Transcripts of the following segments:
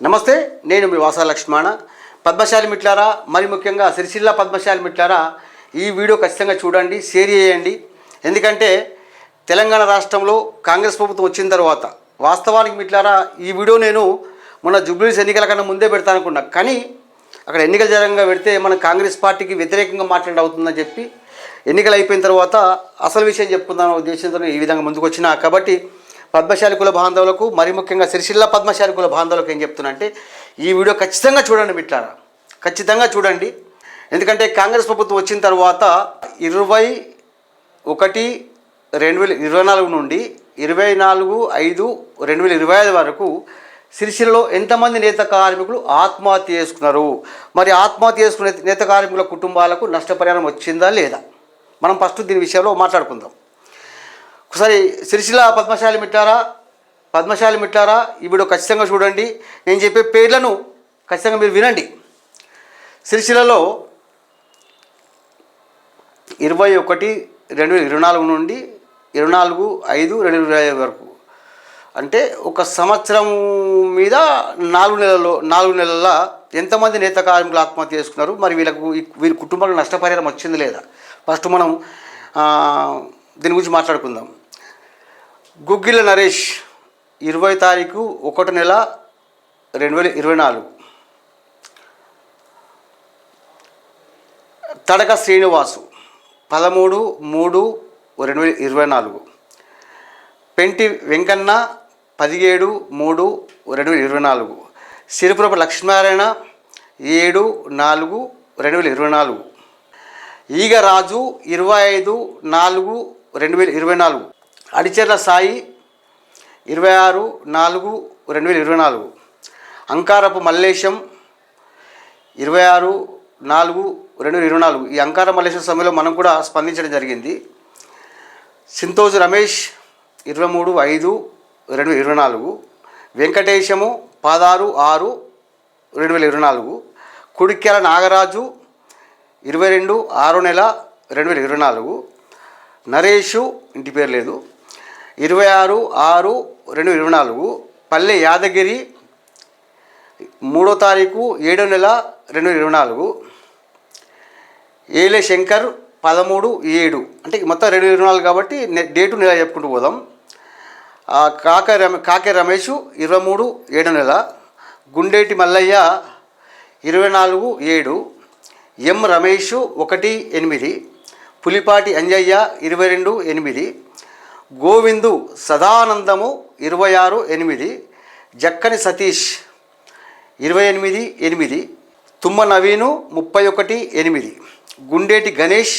నమస్తే నేను మీ వాసా లక్ష్మణ. పద్మశాలి మిట్లారా మరి ముఖ్యంగా సిరిసిల్ల పద్మశాలి మిట్లారా ఈ వీడియో ఖచ్చితంగా చూడండి షేర్ చేయండి. ఎందుకంటే తెలంగాణ రాష్ట్రంలో కాంగ్రెస్ ప్రభుత్వం వచ్చిన తర్వాత వాస్తవానికి మిట్లారా ఈ వీడియో నేను మొన్న జుబ్లీస్ ఎన్నికల కన్నా ముందే పెడతానుకున్నా కానీ అక్కడ ఎన్నికలు జరగంగా పెడితే మన కాంగ్రెస్ పార్టీకి వ్యతిరేకంగా మాట్లాడి అవుతుందని చెప్పి ఎన్నికలు అయిపోయిన తర్వాత అసలు విషయం చెప్పుకుందాం ఉద్దేశంతో ఈ విధంగా ముందుకు వచ్చినా కాబట్టి పద్మశాలి కుల బాంధవులకు మరి ముఖ్యంగా సిరిసిల్ల పద్మశాలి కుల బాంధవులకు ఏం చెప్తున్నానంటే ఈ వీడియో ఖచ్చితంగా చూడండి మిట్లారా. ఖచ్చితంగా చూడండి. ఎందుకంటే కాంగ్రెస్ ప్రభుత్వం వచ్చిన తర్వాత ఇరవై ఒకటి రెండు వేల ఇరవై నాలుగు నుండి ఇరవై నాలుగు ఐదు రెండు వేల ఇరవై ఐదు వరకు సిరిసిల్లలో ఎంతమంది నేత కార్మికులు ఆత్మహత్య చేసుకున్నారు? మరి ఆత్మహత్య చేసుకునే నేత కార్మికుల కుటుంబాలకు నష్టపరిహారం వచ్చిందా లేదా? మనం ఫస్ట్ దీని విషయంలో మాట్లాడుకుందాం. ఒకసారి సిరిసిల పద్మశాలి మిట్టారా? పద్మశాలి మిట్టారా? ఈ వీడియో ఖచ్చితంగా చూడండి. నేను చెప్పే పేర్లను ఖచ్చితంగా మీరు వినండి. సిరిసిలలో ఇరవై ఒకటి రెండు వేల ఇరవై నాలుగు నుండి ఇరవై నాలుగు ఐదు రెండు వేల ఇరవై వరకు. అంటే ఒక సంవత్సరం మీద నాలుగు నెలల్లో నాలుగు నెలల ఎంతమంది నేత కార్మికులు ఆత్మహత్య చేసుకున్నారు? మరి వీళ్ళకు వీళ్ళ వీరి కుటుంబాలకు నష్టపరిహారం వచ్చింది లేదా? ఫస్ట్ మనం దీని గురించి మాట్లాడుకుందాం. గుగ్గిల నరేష్ ఇరవై తారీఖు ఒకటి నెల రెండు వేల ఇరవై నాలుగు. తడక శ్రీనివాసు పదమూడు మూడు రెండు వేల ఇరవై నాలుగు. పెంటి వెంకన్న పదిహేడు మూడు రెండు వేల ఇరవై నాలుగు. సిరిపురపు లక్ష్మీనారాయణ ఏడు నాలుగు రెండు వేల ఇరవై నాలుగు. ఈగ రాజు ఇరవై ఐదు నాలుగు రెండు వేల ఇరవై నాలుగు. అడిచెర్ల సాయి ఇరవై ఆరు నాలుగు రెండు వేల ఇరవై నాలుగు అంకారపు మల్లేశం ఇరవై ఆరు నాలుగు రెండు వేల ఇరవై నాలుగు ఈ అంకార మల్లేశ్వర సమయంలో మనం కూడా స్పందించడం జరిగింది. సింతోజు రమేష్ ఇరవై మూడు ఐదు రెండు వేల ఇరవై నాలుగు వెంకటేశము పదహారు ఆరు రెండు వేల ఇరవై నాలుగు కుడిక్యాల నాగరాజు ఇరవై రెండు ఆరో నెల రెండు వేల ఇరవై నాలుగు నరేషు ఇంటి పేరు లేదు. ఇరవై ఆరు ఆరు రెండు ఇరవై నాలుగు. పల్లె యాదగిరి మూడో తారీఖు ఏడో నెల రెండు ఇరవై నాలుగు. ఏలే శంకర్ పదమూడు ఏడు. అంటే మొత్తం రెండు ఇరవై నాలుగు కాబట్టి డేటు నెల చెప్పుకుంటూ పోదాం. ఆ కాక రమ కాకే రమేష్ ఇరవై మూడు ఏడో నెల. గుండేటి మల్లయ్య ఇరవై నాలుగు ఏడు. ఎం రమేష్ ఒకటి ఎనిమిది. పులిపాటి అంజయ్య ఇరవై రెండు ఎనిమిది. గోవిందు సదానందము ఇరవై ఆరు ఎనిమిది జక్కని సతీష్ ఇరవై ఎనిమిది ఎనిమిది తుమ్మ నవీను ముప్పై ఒకటి ఎనిమిది గుండేటి గణేష్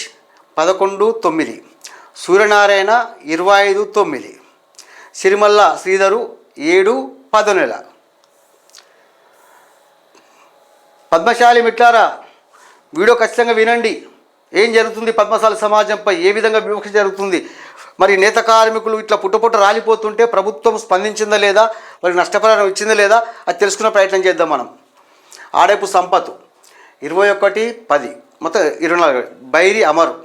పదకొండు తొమ్మిది సూర్యనారాయణ ఇరవై ఐదు తొమ్మిది సిరిమల్ల శ్రీధరు ఏడు పదో నెల పద్మశాలి మిట్లారా వీడియో ఖచ్చితంగా వినండి. ఏం జరుగుతుంది పద్మశాలి సమాజంపై? ఏ విధంగా వివక్ష జరుగుతుంది? మరి నేత కార్మికులు ఇట్లా పుట్టపుట్ట రాలిపోతుంటే ప్రభుత్వం స్పందించిందా లేదా? మరి నష్టపరిహారం ఇచ్చిందా లేదా? అది తెలుసుకునే ప్రయత్నం చేద్దాం మనం. ఆడేపు సంపత్ ఇరవై ఒకటి పది. మొత్తం ఇరవై నాలుగు. బైరి అమరు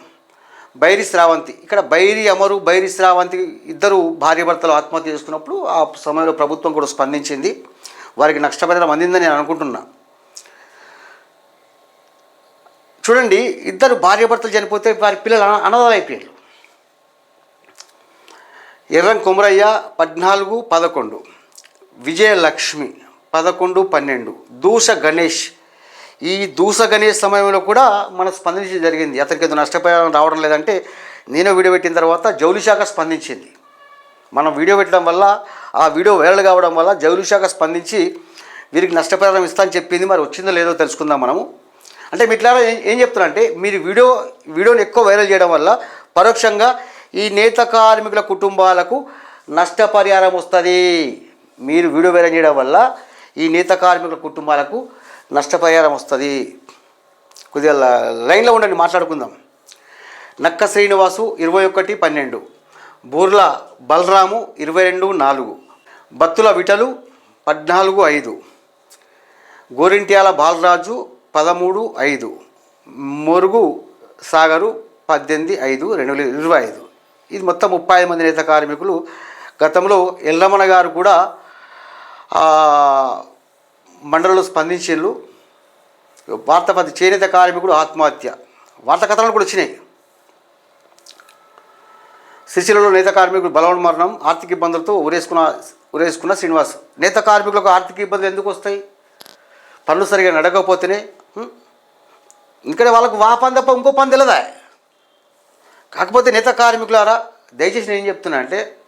బైరి శ్రావంతి. ఇక్కడ బైరి అమరు బైరి శ్రావంతి ఇద్దరు భార్యాభర్తలు ఆత్మహత్య చేసుకున్నప్పుడు ఆ సమయంలో ప్రభుత్వం కూడా స్పందించింది. వారికి నష్టపరిహారం అందిందని నేను అనుకుంటున్నా. చూడండి ఇద్దరు భార్యాభర్తలు చనిపోతే వారి పిల్లలు అనదాలు అనాథాలు అయిపోయారు. ఎర్రం కుమరయ్య పద్నాలుగు పదకొండు. విజయలక్ష్మి పదకొండు పన్నెండు. దూష గణేష్. ఈ దూష గణేష్ సమయంలో కూడా మన స్పందించడం జరిగింది. అతనికి నష్టపరిహారం రావడం లేదంటే నేను వీడియో పెట్టిన తర్వాత జౌలి శాఖ స్పందించింది. మనం వీడియో పెట్టడం వల్ల ఆ వీడియో వైరల్ కావడం వల్ల జౌలి శాఖ స్పందించి వీరికి నష్టపరిహారం ఇస్తా అని చెప్పింది. మరి వచ్చిందో లేదో తెలుసుకుందాం మనము. అంటే మిట్లా ఏం చెప్తున్నా అంటే మీరు వీడియో వీడియోని ఎక్కువ వైరల్ చేయడం వల్ల పరోక్షంగా ఈ నేత కార్మికుల కుటుంబాలకు నష్టపరిహారం వస్తుంది. మీరు వీడియో వైరల్ చేయడం వల్ల ఈ నేత కార్మికుల కుటుంబాలకు నష్టపరిహారం వస్తుంది. కొద్దిగా లైన్లో ఉండండి మాట్లాడుకుందాం. నక్క శ్రీనివాసు ఇరవై ఒకటి పన్నెండు. బూర్ల బలరాము ఇరవై రెండు నాలుగు. బత్తుల విటలు పద్నాలుగు ఐదు. గోరింట్యాల బాలరాజు పదమూడు ఐదు. మురుగు సాగరు పద్దెనిమిది ఐదు రెండు వేల ఇరవై ఐదు. ఇది మొత్తం ముప్పై ఐదు మంది నేత కార్మికులు. గతంలో ఎల్లమ్మన గారు కూడా మండలంలో స్పందించిండ్రు. వార్తపతి చేనేత కార్మికుడు ఆత్మహత్య. వార్త కథలు కూడా వచ్చినాయి. సిరిసిల్లలో నేత కార్మికుడు బలవన్ మరణం ఆర్థిక ఇబ్బందులతో ఉరేసుకున్న ఉరేసుకున్న శ్రీనివాస్. నేత కార్మికులకు ఆర్థిక ఇబ్బందులు ఎందుకు వస్తాయి? పనులు సరిగా నడకపోతేనే ఇక్కడ వాళ్ళకు వా పని తప్ప ఇంకో పని తెలియదా కాకపోతే నేత కార్మికులారా దయచేసి నేను ఏం చెప్తున్నా అంటే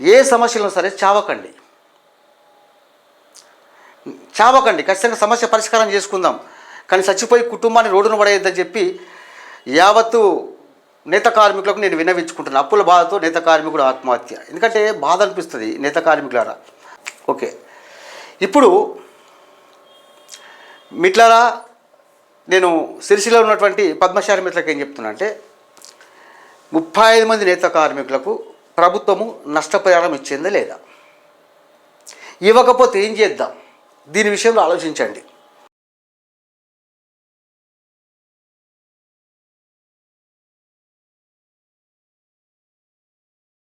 ఏ సమస్యలను సరే చావకండి. చావకండి ఖచ్చితంగా సమస్య పరిష్కారం చేసుకుందాం. కానీ చచ్చిపోయి కుటుంబాన్ని రోడ్డున పడేయద్దని చెప్పి యావత్తు నేత కార్మికులకు నేను వినవించుకుంటున్నాను అప్పుల బాధతో నేత కార్మికుడు ఆత్మహత్య. ఎందుకంటే బాధ అనిపిస్తుంది నేత కార్మికులారా. ఓకే. ఇప్పుడు మిట్లారా నేను సిరిసిలో ఉన్నటువంటి పద్మశాలి మిత్రులకు ఏం చెప్తున్నా అంటే ముప్పై ఐదు మంది నేత కార్మికులకు ప్రభుత్వము నష్టపరిహారం ఇచ్చిందా లేదా? ఇవ్వకపోతే ఏం చేద్దాం? దీని విషయంలో ఆలోచించండి.